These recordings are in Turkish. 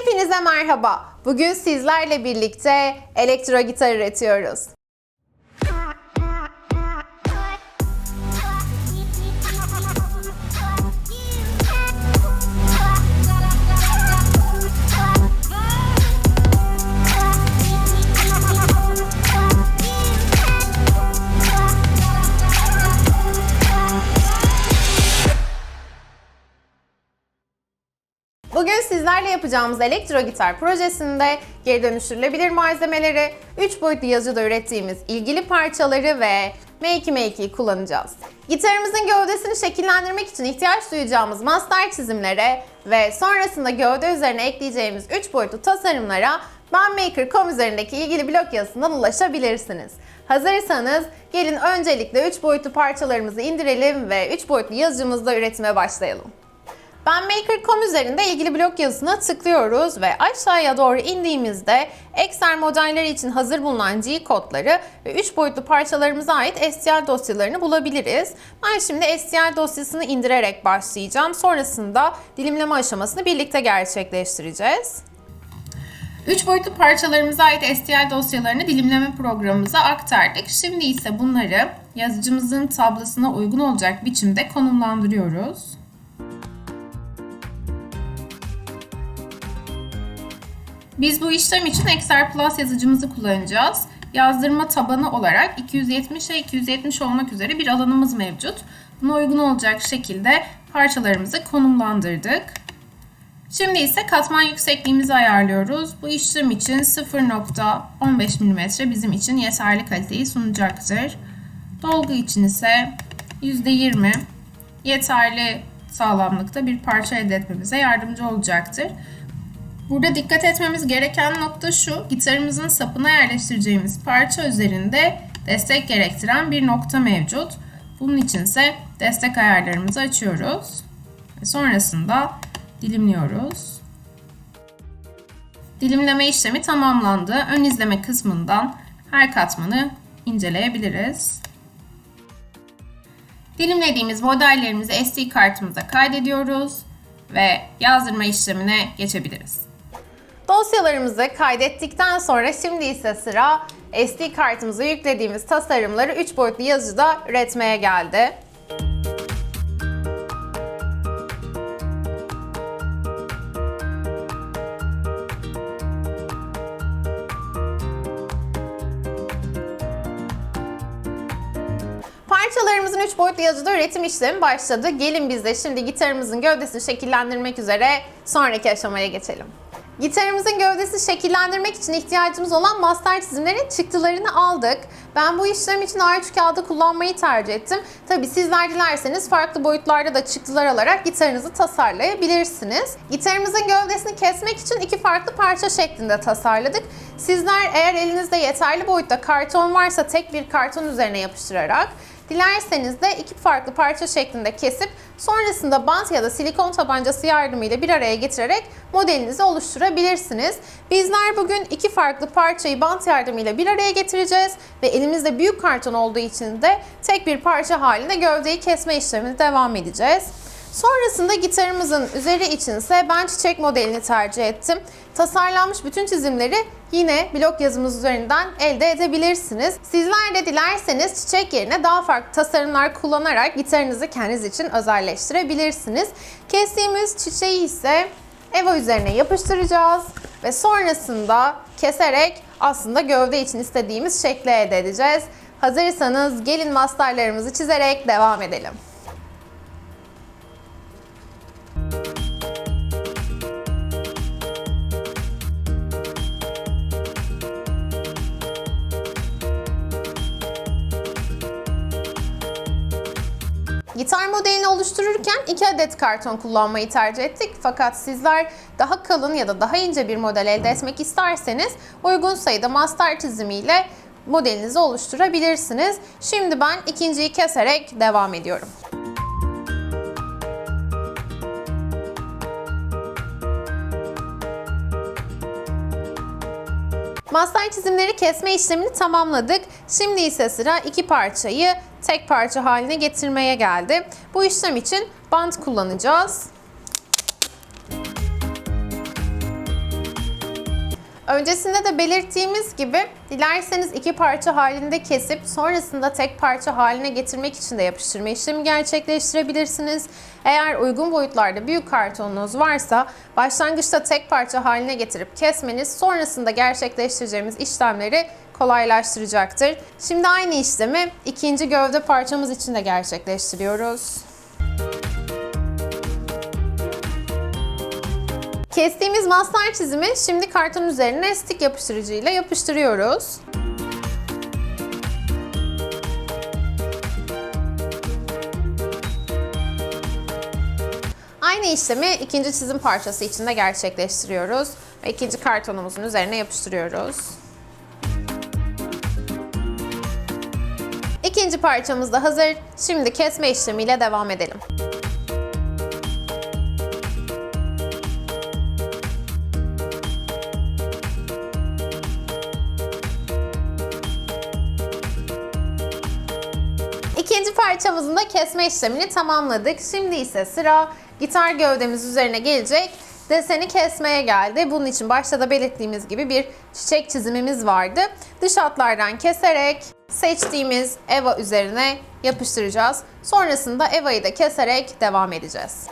Hepinize merhaba. Bugün sizlerle birlikte elektro gitar üretiyoruz. Sizlerle yapacağımız elektro gitar projesinde geri dönüştürülebilir malzemeleri, 3 boyutlu yazıcıda ürettiğimiz ilgili parçaları ve Makey Makey'i kullanacağız. Gitarımızın gövdesini şekillendirmek için ihtiyaç duyacağımız master çizimlere ve sonrasında gövde üzerine ekleyeceğimiz 3 boyutlu tasarımlara bandmaker.com üzerindeki ilgili blog yazısından ulaşabilirsiniz. Hazırsanız gelin öncelikle 3 boyutlu parçalarımızı indirelim ve 3 boyutlu yazıcımızda üretime başlayalım. BandMaker.com üzerinde ilgili blog yazısına tıklıyoruz ve aşağıya doğru indiğimizde Excel modelleri için hazır bulunan G kodları ve 3 boyutlu parçalarımıza ait STL dosyalarını bulabiliriz. Ben şimdi STL dosyasını indirerek başlayacağım. Sonrasında dilimleme aşamasını birlikte gerçekleştireceğiz. 3 boyutlu parçalarımıza ait STL dosyalarını dilimleme programımıza aktardık. Şimdi ise bunları yazıcımızın tablosuna uygun olacak biçimde konumlandırıyoruz. Biz bu işlem için Excel Plus yazıcımızı kullanacağız. Yazdırma tabanı olarak 270'e 270 olmak üzere bir alanımız mevcut. Buna uygun olacak şekilde parçalarımızı konumlandırdık. Şimdi ise katman yüksekliğimizi ayarlıyoruz. Bu işlem için 0.15 mm bizim için yeterli kaliteyi sunacaktır. Dolgu için ise %20 yeterli sağlamlıkta bir parça elde etmemize yardımcı olacaktır. Burada dikkat etmemiz gereken nokta şu, gitarımızın sapına yerleştireceğimiz parça üzerinde destek gerektiren bir nokta mevcut. Bunun için ise destek ayarlarımızı açıyoruz. Ve sonrasında dilimliyoruz. Dilimleme işlemi tamamlandı. Ön izleme kısmından her katmanı inceleyebiliriz. Dilimlediğimiz modellerimizi SD kartımıza kaydediyoruz ve yazdırma işlemine geçebiliriz. Dosyalarımızı kaydettikten sonra şimdi ise sıra SD kartımıza yüklediğimiz tasarımları 3 boyutlu yazıcıda üretmeye geldi. Parçalarımızın 3 boyutlu yazıcıda üretim işlemi başladı. Gelin biz de şimdi gitarımızın gövdesini şekillendirmek üzere sonraki aşamaya geçelim. Gitarımızın gövdesini şekillendirmek için ihtiyacımız olan master çizimlerin çıktılarını aldık. Ben bu işlem için A3 kağıdı kullanmayı tercih ettim. Tabi sizler dilerseniz farklı boyutlarda da çıktılar alarak gitarınızı tasarlayabilirsiniz. Gitarımızın gövdesini kesmek için iki farklı parça şeklinde tasarladık. Sizler eğer elinizde yeterli boyutta karton varsa tek bir karton üzerine yapıştırarak Dilerseniz de iki farklı parça şeklinde kesip sonrasında bant ya da silikon tabancası yardımıyla bir araya getirerek modelinizi oluşturabilirsiniz. Bizler bugün iki farklı parçayı bant yardımıyla bir araya getireceğiz ve elimizde büyük karton olduğu için de tek bir parça halinde gövdeyi kesme işlemine devam edeceğiz. Sonrasında gitarımızın üzeri içinse ben çiçek modelini tercih ettim. Tasarlanmış bütün çizimleri yine blog yazımız üzerinden elde edebilirsiniz. Sizler de dilerseniz çiçek yerine daha farklı tasarımlar kullanarak gitarınızı kendiniz için özelleştirebilirsiniz. Kestiğimiz çiçeği ise Eva üzerine yapıştıracağız ve sonrasında keserek aslında gövde için istediğimiz şekli elde edeceğiz. Hazırsanız gelin masterlarımızı çizerek devam edelim. Gitar modelini oluştururken 2 adet karton kullanmayı tercih ettik. Fakat sizler daha kalın ya da daha ince bir model elde etmek isterseniz uygun sayıda master çizimiyle modelinizi oluşturabilirsiniz. Şimdi ben ikinciyi keserek devam ediyorum. Master çizimleri kesme işlemini tamamladık. Şimdi ise sıra iki parçayı tek parça haline getirmeye geldi. Bu işlem için bant kullanacağız. Öncesinde de belirttiğimiz gibi dilerseniz iki parça halinde kesip sonrasında tek parça haline getirmek için de yapıştırma işlemi gerçekleştirebilirsiniz. Eğer uygun boyutlarda büyük kartonunuz varsa başlangıçta tek parça haline getirip kesmeniz sonrasında gerçekleştireceğimiz işlemleri kolaylaştıracaktır. Şimdi aynı işlemi ikinci gövde parçamız için de gerçekleştiriyoruz. Kestiğimiz mastar çizimi şimdi karton üzerine stik yapıştırıcı ile yapıştırıyoruz. Aynı işlemi ikinci çizim parçası için de gerçekleştiriyoruz ve ikinci kartonumuzun üzerine yapıştırıyoruz. İkinci parçamız da hazır. Şimdi kesme işlemiyle devam edelim. İkinci parçamızın da kesme işlemini tamamladık. Şimdi ise sıra gitar gövdemiz üzerine gelecek deseni kesmeye geldi. Bunun için başta da belirttiğimiz gibi bir çiçek çizimimiz vardı. Dış hatlardan keserek seçtiğimiz Eva üzerine yapıştıracağız. Sonrasında Eva'yı da keserek devam edeceğiz.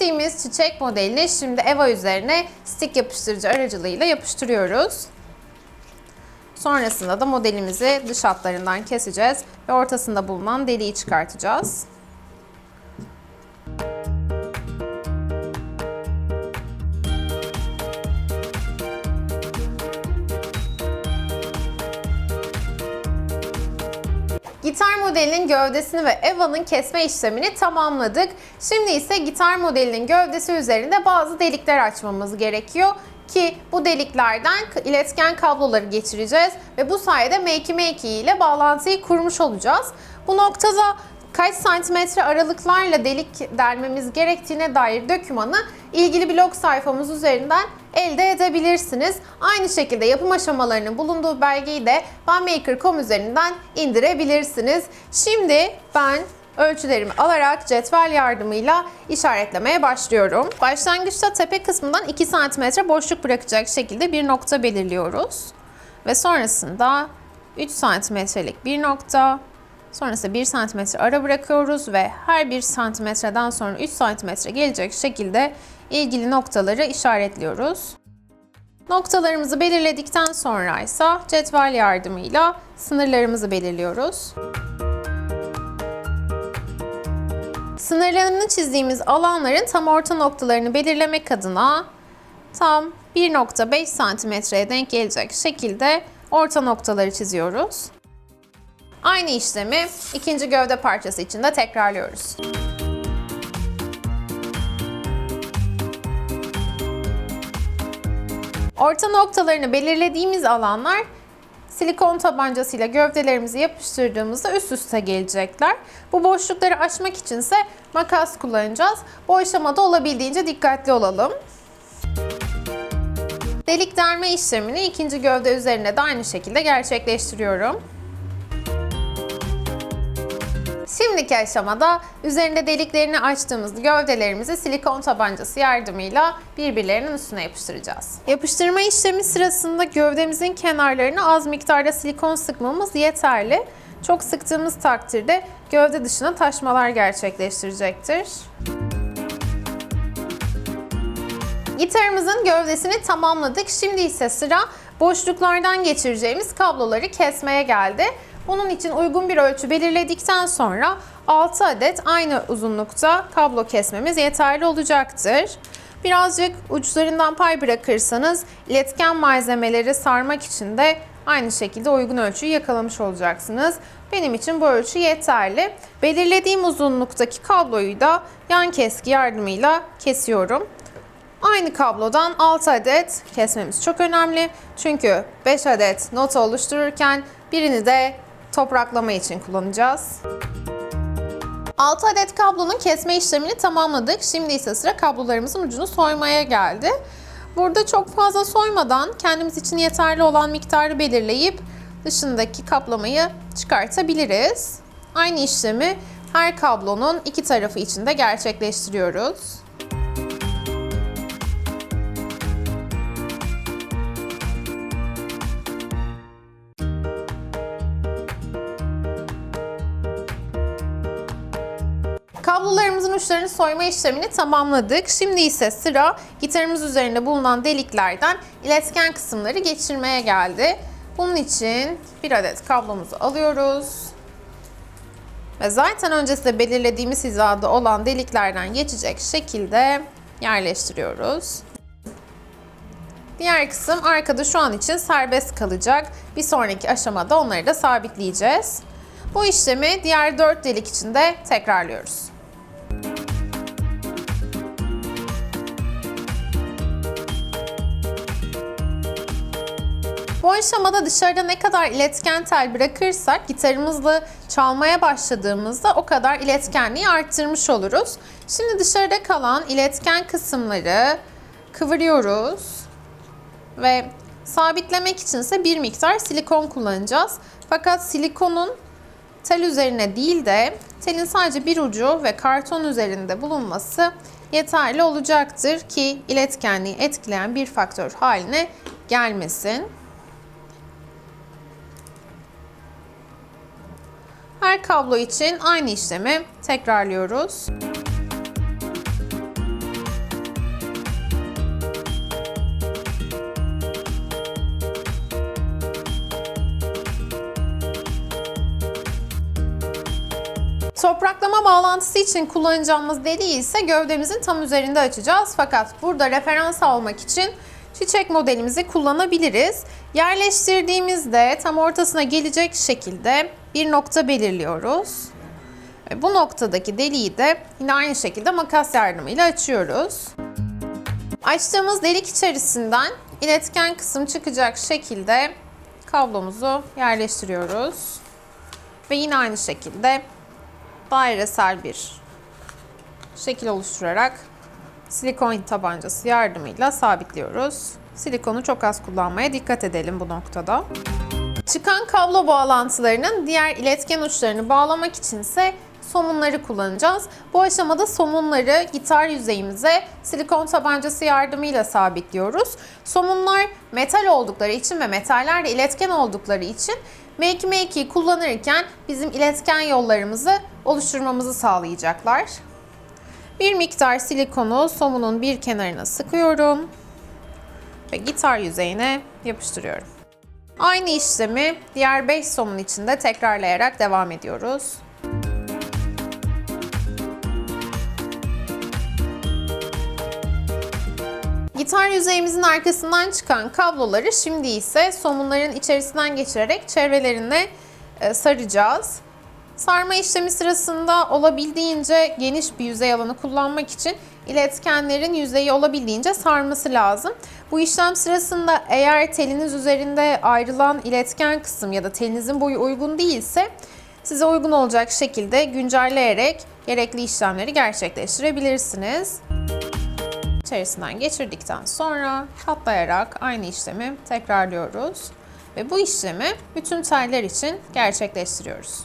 Kestiğimiz çiçek modelini şimdi Eva üzerine stick yapıştırıcı aracılığıyla yapıştırıyoruz. Sonrasında da modelimizi dış hatlarından keseceğiz ve ortasında bulunan deliği çıkartacağız. Gitar modelinin gövdesini ve Eva'nın kesme işlemini tamamladık. Şimdi ise gitar modelinin gövdesi üzerinde bazı delikler açmamız gerekiyor ki bu deliklerden iletken kabloları geçireceğiz ve bu sayede Makey Makey ile bağlantıyı kurmuş olacağız. Bu noktada kaç santimetre aralıklarla delik delmemiz gerektiğine dair dokümanı ilgili blog sayfamız üzerinden elde edebilirsiniz. Aynı şekilde yapım aşamalarının bulunduğu belgeyi de OneMaker.com üzerinden indirebilirsiniz. Şimdi ben ölçülerimi alarak cetvel yardımıyla işaretlemeye başlıyorum. Başlangıçta tepe kısmından 2 cm boşluk bırakacak şekilde bir nokta belirliyoruz. Ve sonrasında 3 santimetrelik bir nokta, Sonrasında 1 cm ara bırakıyoruz ve her 1 santimetreden sonra 3 cm gelecek şekilde ilgili noktaları işaretliyoruz. Noktalarımızı belirledikten sonra ise cetvel yardımıyla sınırlarımızı belirliyoruz. Sınırlarını çizdiğimiz alanların tam orta noktalarını belirlemek adına tam 1.5 santimetreye denk gelecek şekilde orta noktaları çiziyoruz. Aynı işlemi ikinci gövde parçası için de tekrarlıyoruz. Orta noktalarını belirlediğimiz alanlar silikon tabancasıyla gövdelerimizi yapıştırdığımızda üst üste gelecekler. Bu boşlukları açmak içinse makas kullanacağız. Bu aşamada olabildiğince dikkatli olalım. Delik derme işlemini ikinci gövde üzerine de aynı şekilde gerçekleştiriyorum. Şimdiki aşamada üzerinde deliklerini açtığımız gövdelerimizi silikon tabancası yardımıyla birbirlerinin üstüne yapıştıracağız. Yapıştırma işlemi sırasında gövdemizin kenarlarına az miktarda silikon sıkmamız yeterli. Çok sıktığımız takdirde gövde dışına taşmalar gerçekleştirecektir. Gitarımızın gövdesini tamamladık. Şimdi ise sıra boşluklardan geçireceğimiz kabloları kesmeye geldi. Bunun için uygun bir ölçü belirledikten sonra 6 adet aynı uzunlukta kablo kesmemiz yeterli olacaktır. Birazcık uçlarından pay bırakırsanız iletken malzemeleri sarmak için de aynı şekilde uygun ölçüyü yakalamış olacaksınız. Benim için bu ölçü yeterli. Belirlediğim uzunluktaki kabloyu da yan keski yardımıyla kesiyorum. Aynı kablodan 6 adet kesmemiz çok önemli. Çünkü 5 adet nota oluştururken birini de topraklama için kullanacağız. 6 adet kablonun kesme işlemini tamamladık. Şimdi ise sıra kablolarımızın ucunu soymaya geldi. Burada çok fazla soymadan kendimiz için yeterli olan miktarı belirleyip dışındaki kaplamayı çıkartabiliriz. Aynı işlemi her kablonun iki tarafı için de gerçekleştiriyoruz. Uçlarını soyma işlemini tamamladık. Şimdi ise sıra gitarımız üzerinde bulunan deliklerden iletken kısımları geçirmeye geldi. Bunun için bir adet kablomuzu alıyoruz. Ve zaten öncesinde belirlediğimiz hizada olan deliklerden geçecek şekilde yerleştiriyoruz. Diğer kısım arkada şu an için serbest kalacak. Bir sonraki aşamada onları da sabitleyeceğiz. Bu işlemi diğer 4 delik için de tekrarlıyoruz. Bu aşamada dışarıda ne kadar iletken tel bırakırsak gitarımızla çalmaya başladığımızda o kadar iletkenliği arttırmış oluruz. Şimdi dışarıda kalan iletken kısımları kıvırıyoruz ve sabitlemek içinse bir miktar silikon kullanacağız. Fakat silikonun tel üzerine değil de telin sadece bir ucu ve karton üzerinde bulunması yeterli olacaktır ki iletkenliği etkileyen bir faktör haline gelmesin. Her kablo için aynı işlemi tekrarlıyoruz. Bağlantısı için kullanacağımız deliği ise gövdemizin tam üzerinde açacağız. Fakat burada referans almak için çiçek modelimizi kullanabiliriz. Yerleştirdiğimizde tam ortasına gelecek şekilde bir nokta belirliyoruz. Bu noktadaki deliği de yine aynı şekilde makas yardımıyla açıyoruz. Açtığımız delik içerisinden iletken kısım çıkacak şekilde kablomuzu yerleştiriyoruz. Ve yine aynı şekilde dairesel bir şekil oluşturarak silikon tabancası yardımıyla sabitliyoruz. Silikonu çok az kullanmaya dikkat edelim bu noktada. Çıkan kablo bağlantılarının diğer iletken uçlarını bağlamak içinse somunları kullanacağız. Bu aşamada somunları gitar yüzeyimize silikon tabancası yardımıyla sabitliyoruz. Somunlar metal oldukları için ve metaller de iletken oldukları için Make Make'i kullanırken bizim iletken yollarımızı oluşturmamızı sağlayacaklar. Bir miktar silikonu somunun bir kenarına sıkıyorum ve gitar yüzeyine yapıştırıyorum. Aynı işlemi diğer 5 somun için de tekrarlayarak devam ediyoruz. Gitar yüzeyimizin arkasından çıkan kabloları şimdi ise somunların içerisinden geçirerek çevrelerine e, saracağız. Sarma işlemi sırasında olabildiğince geniş bir yüzey alanı kullanmak için iletkenlerin yüzeyi olabildiğince sarması lazım. Bu işlem sırasında eğer teliniz üzerinde ayrılan iletken kısım ya da telinizin boyu uygun değilse size uygun olacak şekilde güncelleyerek gerekli işlemleri gerçekleştirebilirsiniz. İçerisinden geçirdikten sonra katlayarak aynı işlemi tekrarlıyoruz ve bu işlemi bütün teller için gerçekleştiriyoruz.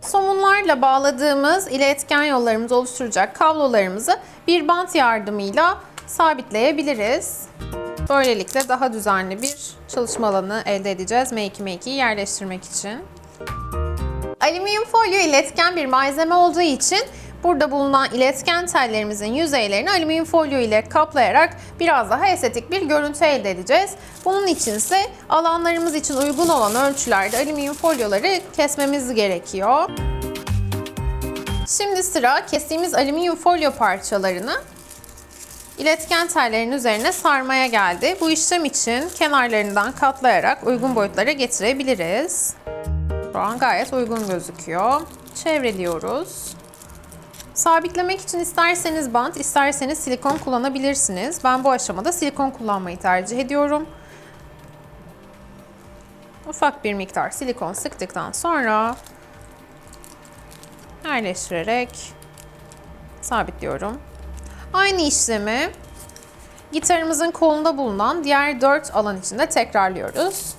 Somunlarla bağladığımız iletken yollarımızı oluşturacak kablolarımızı bir bant yardımıyla sabitleyebiliriz. Böylelikle daha düzenli bir çalışma alanı elde edeceğiz Make Make'i yerleştirmek için. Alüminyum folyo iletken bir malzeme olduğu için burada bulunan iletken tellerimizin yüzeylerini alüminyum folyo ile kaplayarak biraz daha estetik bir görüntü elde edeceğiz. Bunun için ise alanlarımız için uygun olan ölçülerde alüminyum folyoları kesmemiz gerekiyor. Şimdi sıra kestiğimiz alüminyum folyo parçalarını iletken tellerin üzerine sarmaya geldi. Bu işlem için kenarlarından katlayarak uygun boyutlara getirebiliriz. Şu an gayet uygun gözüküyor. Çevreliyoruz. Sabitlemek için isterseniz bant, isterseniz silikon kullanabilirsiniz. Ben bu aşamada silikon kullanmayı tercih ediyorum. Ufak bir miktar silikon sıktıktan sonra yerleştirerek sabitliyorum. Aynı işlemi gitarımızın kolunda bulunan diğer 4 alan için de tekrarlıyoruz.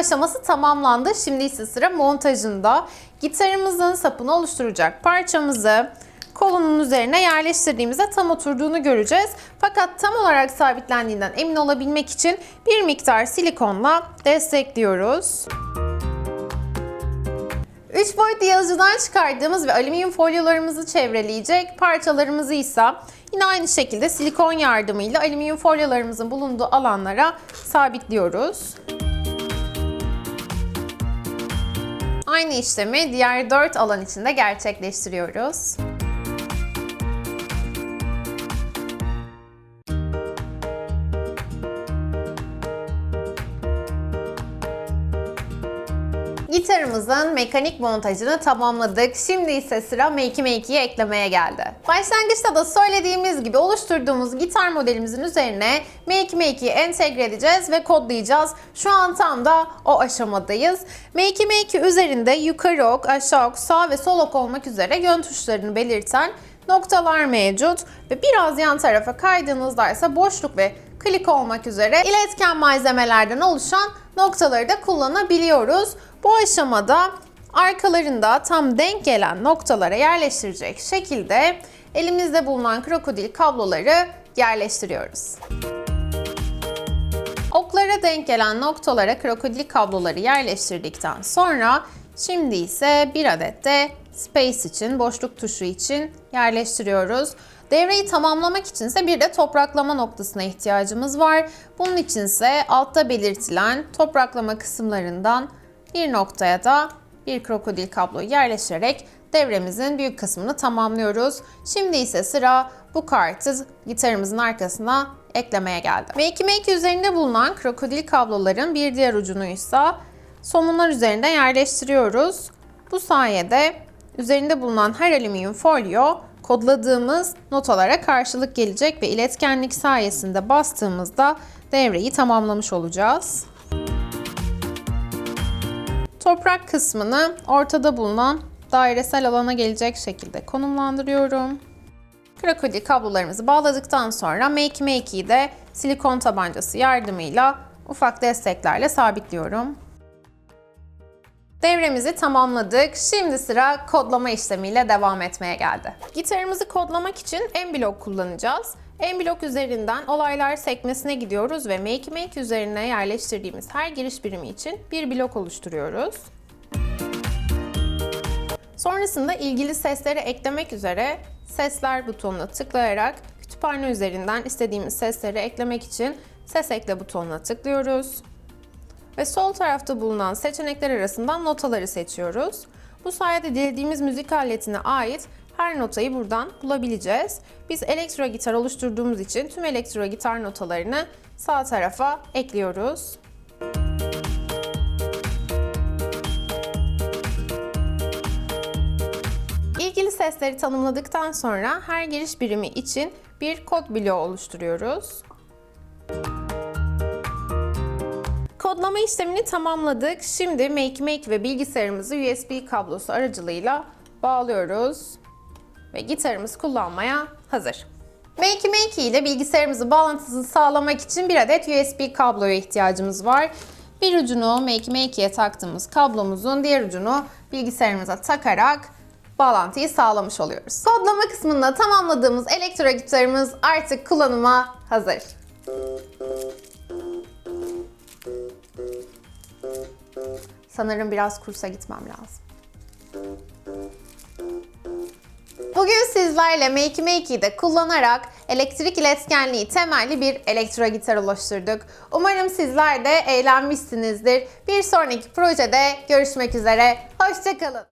Aşaması tamamlandı. Şimdi ise sıra montajında. Gitarımızın sapını oluşturacak parçamızı kolunun üzerine yerleştirdiğimizde tam oturduğunu göreceğiz. Fakat tam olarak sabitlendiğinden emin olabilmek için bir miktar silikonla destekliyoruz. 3 boyutlu yazıcıdan çıkardığımız ve alüminyum folyolarımızı çevreleyecek parçalarımızı ise yine aynı şekilde silikon yardımıyla alüminyum folyolarımızın bulunduğu alanlara sabitliyoruz. Aynı işlemi diğer 4 alan için de gerçekleştiriyoruz. Gitarımızın mekanik montajını tamamladık. Şimdi ise sıra Makey Makey'i eklemeye geldi. Başlangıçta da söylediğimiz gibi oluşturduğumuz gitar modelimizin üzerine Makey Makey'i entegre edeceğiz ve kodlayacağız. Şu an tam da o aşamadayız. Makey Makey üzerinde yukarı ok, aşağı ok, sağ ve sol ok olmak üzere yön tuşlarını belirten noktalar mevcut ve biraz yan tarafa kaydığınızda ise boşluk ve klik olmak üzere iletken malzemelerden oluşan noktaları da kullanabiliyoruz. Bu aşamada arkalarında tam denk gelen noktalara yerleştirecek şekilde elimizde bulunan krokodil kabloları yerleştiriyoruz. Oklara denk gelen noktalara krokodil kabloları yerleştirdikten sonra şimdi ise bir adet de space için, boşluk tuşu için yerleştiriyoruz. Devreyi tamamlamak için ise bir de topraklama noktasına ihtiyacımız var. Bunun için ise altta belirtilen topraklama kısımlarından bir noktaya da bir krokodil kablo yerleştirerek devremizin büyük kısmını tamamlıyoruz. Şimdi ise sıra bu kartı gitarımızın arkasına eklemeye geldi. Makey Makey üzerinde bulunan krokodil kabloların bir diğer ucunu ise somunlar üzerinde yerleştiriyoruz. Bu sayede üzerinde bulunan her alüminyum folyo kodladığımız notalara karşılık gelecek ve iletkenlik sayesinde bastığımızda devreyi tamamlamış olacağız. Toprak kısmını ortada bulunan dairesel alana gelecek şekilde konumlandırıyorum. Krokodil kablolarımızı bağladıktan sonra Make Makey'i de silikon tabancası yardımıyla ufak desteklerle sabitliyorum. Devremizi tamamladık. Şimdi sıra kodlama işlemiyle devam etmeye geldi. Gitarımızı kodlamak için M-Block kullanacağız. M-Block üzerinden olaylar sekmesine gidiyoruz ve Make Make üzerine yerleştirdiğimiz her giriş birimi için bir blok oluşturuyoruz. Sonrasında ilgili sesleri eklemek üzere sesler butonuna tıklayarak kütüphane üzerinden istediğimiz sesleri eklemek için ses ekle butonuna tıklıyoruz. Ve sol tarafta bulunan seçenekler arasından notaları seçiyoruz. Bu sayede dilediğimiz müzik aletine ait her notayı buradan bulabileceğiz. Biz elektro gitar oluşturduğumuz için tüm elektro gitar notalarını sağ tarafa ekliyoruz. İlgili sesleri tanımladıktan sonra her giriş birimi için bir kod bloğu oluşturuyoruz. Kodlama işlemini tamamladık. Şimdi Make Make ve bilgisayarımızı USB kablosu aracılığıyla bağlıyoruz ve gitarımız kullanmaya hazır. Make Make ile bilgisayarımızı bağlantısını sağlamak için bir adet USB kabloya ihtiyacımız var. Bir ucunu Make Make'ye taktığımız kablomuzun diğer ucunu bilgisayarımıza takarak bağlantıyı sağlamış oluyoruz. Kodlama kısmında tamamladığımız elektro gitarımız artık kullanıma hazır. Sanırım biraz kursa gitmem lazım. Bugün sizlerle Makey Makey'de kullanarak elektrik iletkenliği temelli bir elektro gitar oluşturduk. Umarım sizler de eğlenmişsinizdir. Bir sonraki projede görüşmek üzere. Hoşçakalın.